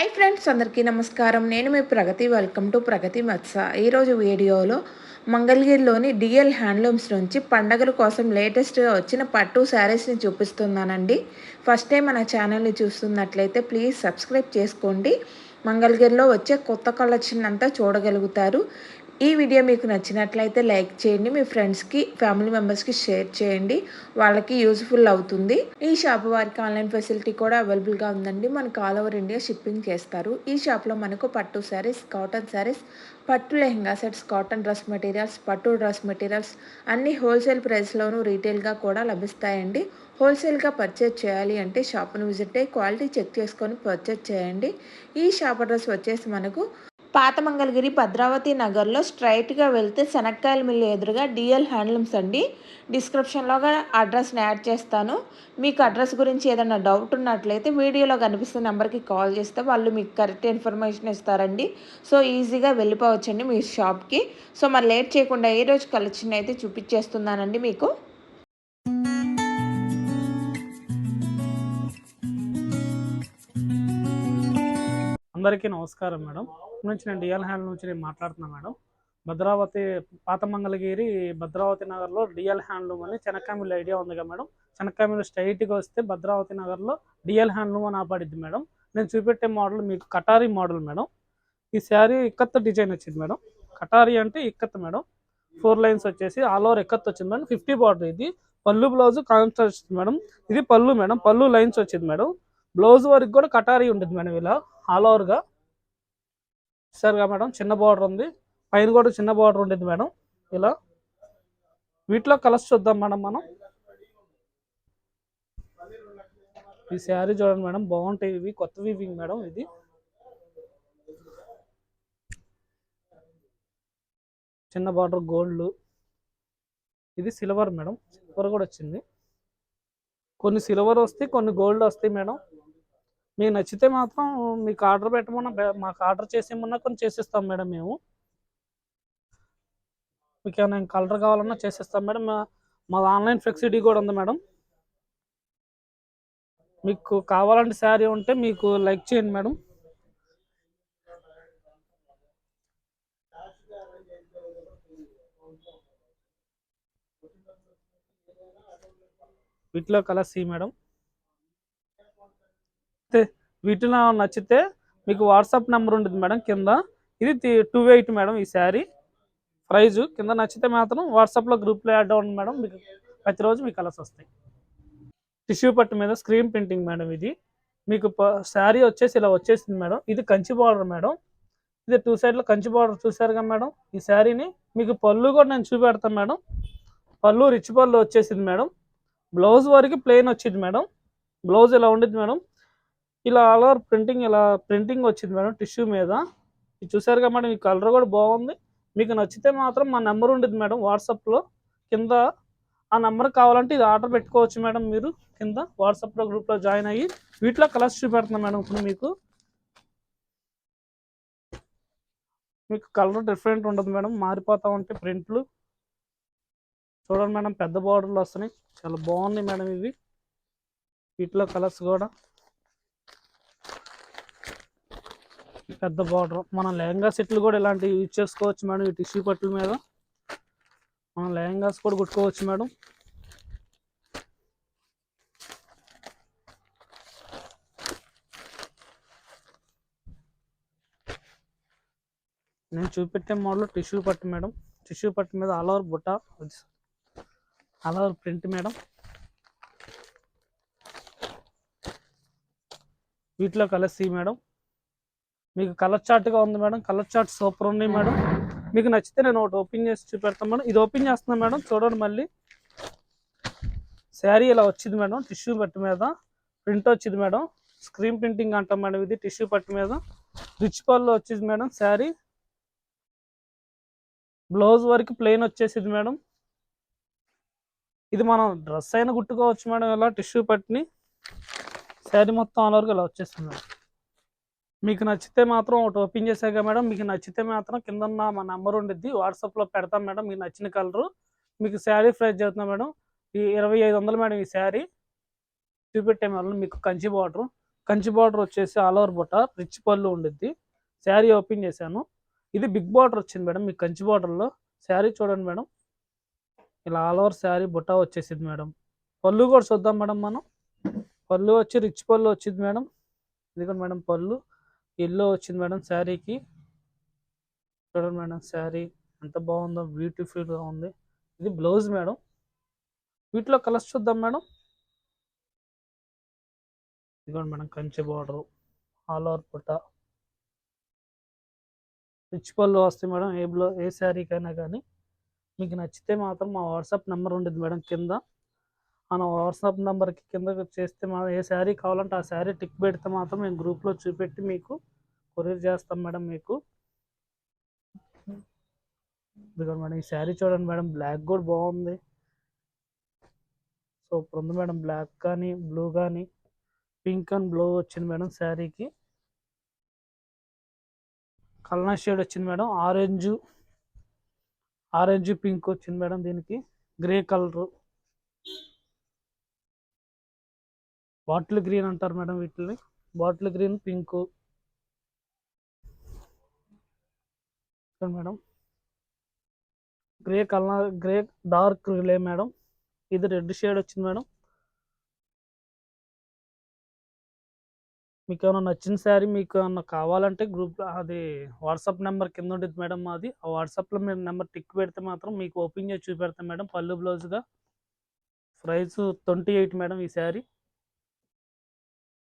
Hi friends అందరికీ నమస్కారం. నేను మీ ప్రగతి. వెల్కమ్ టు ప్రగతి మత్స ఈరోజు వీడియోలో మంగళగిరిలోని డిఎల్ హ్యాండ్లూమ్స్ నుంచి పండగల కోసం లేటెస్ట్గా వచ్చిన పట్టు శారీస్ని చూపిస్తున్నానండి. ఫస్ట్ టైం మన ఛానల్ని చూస్తున్నట్లయితే ప్లీజ్ సబ్స్క్రైబ్ చేసుకోండి. మంగళగిరిలో వచ్చే కొత్త కలెక్షన్ అంతా చూడగలుగుతారు. ఈ వీడియో మీకు నచ్చినట్లయితే లైక్ చేయండి మీ ఫ్రెండ్స్కి ఫ్యామిలీ మెంబర్స్కి షేర్ చేయండి. వాళ్ళకి యూజ్ఫుల్ అవుతుంది. ఈ షాప్ వారికి ఆన్లైన్ ఫెసిలిటీ కూడా అవైలబుల్గా ఉందండి. మనకు ఆల్ ఓవర్ ఇండియా షిప్పింగ్ చేస్తారు. ఈ షాప్లో మనకు పట్టు శారీస్ కాటన్ శారీస్ పట్టు lehenga sets cotton dress materials పట్టు డ్రెస్ మెటీరియల్స్ అన్ని హోల్సేల్ ప్రైస్లోనూ రీటైల్గా కూడా లభిస్తాయండి. హోల్సేల్గా పర్చేజ్ చేయాలి అంటే షాప్ను విజిట్ అయ్యి క్వాలిటీ చెక్ చేసుకొని పర్చేజ్ చేయండి. ఈ షాప్ అడ్రస్ వచ్చేసి మనకు పాత మంగళగిరి భద్రావతి నగర్లో స్ట్రైట్గా వెళ్తే శనక్కాయల మిల్లు ఎదురుగా డిఎల్ హ్యాండ్లూమ్స్ అండి. డిస్క్రిప్షన్లో అడ్రస్ని యాడ్ చేస్తాను. మీకు అడ్రస్ గురించి ఏదైనా డౌట్ ఉన్నట్లయితే వీడియోలో కనిపిస్తున్న నెంబర్కి కాల్ చేస్తే వాళ్ళు మీకు కరెక్ట్ ఇన్ఫర్మేషన్ ఇస్తారండి. సో ఈజీగా వెళ్ళిపోవచ్చండి మీ షాప్కి. సో మరి లేట్ చేయకుండా ఏ రోజు కలెక్షన్ అయితే చూపించేస్తున్నానండి మీకు? అందరికీ నమస్కారం మేడం. నుంచి నేను డిఎల్ హ్యాండ్ నుంచి నేను మాట్లాడుతున్నాను మేడం. భద్రావతి పాత మంగళగిరి భద్రావతి నగర్లో డిఎల్ హ్యాండ్లూమ్ అని చెనక్కామిల్ ఐడియా ఉంది కదా మేడం. చెనక్కామిల్ స్ట్రైట్గా వస్తే భద్రావతి నగర్లో డిఎల్ హ్యాండ్లూమ్ అని ఆపడిద్ది మేడం. నేను చూపెట్టే మోడల్ మీకు కటారీ మోడల్ మేడం. ఈ శారీ ఇక్కత్ డిజైన్ వచ్చింది మేడం. కటారీ అంటే ఇక్కత్ మేడం. ఫోర్ లైన్స్ వచ్చేసి ఆల్ ఓవర్ ఎక్కత్ వచ్చింది మేడం. ఫిఫ్టీ బార్డర్ ఇది. పళ్ళు బ్లౌజ్ కాన్స్ట్రక్ట్ మేడం. ఇది పళ్ళు మేడం. పళ్ళు లైన్స్ వచ్చింది మేడం. బ్లౌజ్ వరకు కూడా కటారీ ఉంటుంది మేడం ఇలా. ఆల్ ఓవర్గా ఇస్తారుగా మేడం చిన్న బార్డర్ ఉంది. పైన కూడా చిన్న బార్డర్ ఉండేది మేడం. ఇలా. వీటిలో కలర్స్ చూద్దాం మేడం మనం. ఈ శారీ చూడండి మేడం బాగుంటాయి ఇవి. కొత్త వీవింగ్ మేడం ఇది. చిన్న బార్డర్ గోల్డ్ ఇది సిల్వర్ మేడం. సిల్వర్ కూడా వచ్చింది. కొన్ని సిల్వర్ వస్తాయి కొన్ని గోల్డ్ వస్తాయి మేడం. మీకు నచ్చితే మాత్రం మీకు ఆర్డర్ పెట్టమన్నా మాకు ఆర్డర్ చేసేమన్నా కొన్ని చేసిస్తాం మేడం మేము. మీకు ఏమైనా కలర్ కావాలన్నా చేసిస్తాం మేడం. మా ఆన్లైన్ ఫ్లెక్సిటీ కూడా ఉంది మేడం. మీకు కావాలంటే శారీ ఉంటే మీకు లైక్ చేయండి మేడం. వీటిలో కలర్స్ ఈ మేడం. వీటిలో నచ్చితే మీకు వాట్సాప్ నెంబర్ ఉంటుంది మేడం కింద. ఇది టూ ఎయిట్ మేడం ఈ శారీ. ప్రైజు కింద నచ్చితే మాత్రం వాట్సాప్లో గ్రూప్లో యాడ్ అవ్వండి మేడం. మీకు ప్రతిరోజు మీకు కలర్స్ వస్తాయి. టిష్యూ పట్టు మీద స్క్రీన్ ప్రింటింగ్ మేడం ఇది. మీకు శారీ వచ్చేసి ఇలా వచ్చేసింది మేడం. ఇది కంచి బార్డర్ మేడం. ఇది టూ సైడ్లో కంచి బార్డర్ చూసారుగా మేడం. ఈ శారీని మీకు పళ్ళు కూడా నేను చూపెడతాను మేడం. పళ్ళు రిచ్ పళ్ళు వచ్చేసింది మేడం. బ్లౌజ్ వరకు ప్లెయిన్ వచ్చింది మేడం. బ్లౌజ్ ఇలా ఉండేది మేడం. ఇలా ఆల్ ఓవర్ ప్రింటింగ్ ఇలా ప్రింటింగ్ వచ్చింది మేడం టిష్యూ మీద. ఇది చూసారుగా మేడం ఈ కలర్ కూడా బాగుంది. మీకు నచ్చితే మాత్రం మా నెంబర్ ఉండేది మేడం వాట్సాప్లో కింద ఆ నెంబర్ కావాలంటే ఇది ఆర్డర్ పెట్టుకోవచ్చు మేడం మీరు. కింద వాట్సాప్లో గ్రూప్లో జాయిన్ అయ్యి వీటిలో కలర్స్ చూపెడుతున్నాం మేడం ఇప్పుడు మీకు. మీకు కలర్ డిఫరెంట్ ఉండదు మేడం మారిపోతా ఉంటే ప్రింట్లు చూడండి మేడం పెద్ద బార్డర్లు వస్తున్నాయి. చాలా బాగున్నాయి మేడం ఇవి. వీటిలో కలర్స్ కూడా. పెద్ద బార్డర్ మనం లెహంగా సెట్లు కూడా ఇలాంటివి యూజ్ చేసుకోవచ్చు మేడం ఈ టిష్యూ పట్టుల మీద. మనం లెహంగాస్ కూడా కుట్టుకోవచ్చు మేడం. నేను చూపెట్టే మోడల్ టిష్యూ పట్టు మేడం. టిష్యూ పట్టు మీద ఆల్ ఓవర్ బుట్ట ఆల్ ఓవర్ ప్రింట్ మేడం. వీటిలో కలర్స్ మేడం. మీకు కలర్ చార్ట్గా ఉంది మేడం. కలర్ చార్ట్ సూపర్ ఉన్నాయి మేడం. మీకు నచ్చితే నేను ఒకటి ఓపెన్ చేసి చూపెడతాను మేడం. ఇది ఓపెన్ చేస్తున్నాను మేడం. చూడండి మళ్ళీ. శారీ ఇలా వచ్చింది మేడం. టిష్యూ పట్టు మీద. ప్రింట్ వచ్చింది మేడం. స్క్రీన్ ప్రింటింగ్ అంటాం మేడం ఇది టిష్యూ పట్టు మీద. రిచ్ పాల్లో వచ్చింది మేడం శారీ బ్లౌజ్ వరకు ప్లెయిన్ వచ్చేసింది మేడం. ఇది మనం డ్రెస్ అయినా కుట్టుకోవచ్చు మేడం ఇలా టిష్యూ పట్టిని. శారీ మొత్తం ఆల్ ఓవర్గా ఇలా వచ్చేస్తుంది మేడం. మీకు నచ్చితే మాత్రం ఒకటి ఓపెన్ చేశాక మేడం మీకు నచ్చితే మాత్రం కింద మా నెంబర్ ఉండిద్ది వాట్సాప్లో పెడతాం మేడం మీకు నచ్చిన కలరు. మీకు శారీ ప్రైస్ చేస్తున్నాం మేడం ఈ ఇరవై ఐదు వందలు మేడం ఈ శారీ. చూపెట్టే మేడం మీకు కంచి బార్డర్. కంచి బార్డర్ వచ్చేసి ఆల్ ఓవర్ బుట్ట రిచ్ పళ్ళు ఉండిద్ది. శారీ ఓపెన్ చేశాను. ఇది బిగ్ బార్డర్ వచ్చింది మేడం మీకు కంచి బార్డర్లో శారీ చూడండి మేడం. ఇలా ఆల్ ఓవర్ శారీ బుట్ట వచ్చేసింది మేడం. పళ్ళు కూడా చూద్దాం మేడం మనం. పళ్ళు వచ్చి రిచ్ పళ్ళు వచ్చింది మేడం. ఇదిగోండి మేడం పళ్ళు. ఎల్లో వచ్చింది మేడం శారీకి. చూడండి మేడం శారీ ఎంత బాగుందో బ్యూటిఫుల్గా ఉంది. ఇది బ్లౌజ్ మేడం. వీటిలో కలర్స్ చూద్దాం మేడం. ఇదిగోండి madam Kanchi border all over పుట్ట రిచ్ పళ్ళు వస్తాయి మేడం ఏ బ్లౌ ఏ శారీకైనా కానీ. మీకు నచ్చితే మాత్రం మా వాట్సాప్ నెంబర్ ఉండేది మేడం కింద. మనం వాట్సాప్ నెంబర్కి కింద చేస్తే మా ఏ శారీ కావాలంటే ఆ శారీ టిక్ పెడితే మాత్రం మేము గ్రూప్లో చూపెట్టి మీకు కొరియర్ చేస్తాం మేడం మీకు. ఇదిగోండి మేడం ఈ శారీ చూడండి మేడం బ్లాక్ కూడా బాగుంది. సూపర్ ఉంది మేడం బ్లాక్ కానీ బ్లూ కానీ పింక్ అండ్ బ్లూ వచ్చింది మేడం శారీకి. కల్నా షేడ్ వచ్చింది మేడం ఆరెంజ్ ఆరెంజ్ పింక్ వచ్చింది మేడం దీనికి గ్రే కలరు. బాటిల్ గ్రీన్ అంటారు మేడం వీటిని bottle green pink. Madam. Grey colour grey dark grey madam. ఇది రెడ్ షేడ్ వచ్చింది మేడం. మీకు ఏమైనా నచ్చిన శారీ మీకు ఏమన్నా కావాలంటే గ్రూప్లో అది వాట్సాప్ నెంబర్ కింద ఉంటుంది మేడం మాది. ఆ వాట్సాప్లో మీరు నెంబర్ టిక్ పెడితే మాత్రం మీకు ఓపెన్ చేసి చూపెడతాం మేడం పళ్ళు బ్లౌజ్గా. ప్రైస్ ట్వంటీ ఎయిట్ మేడం ఈ శారీ.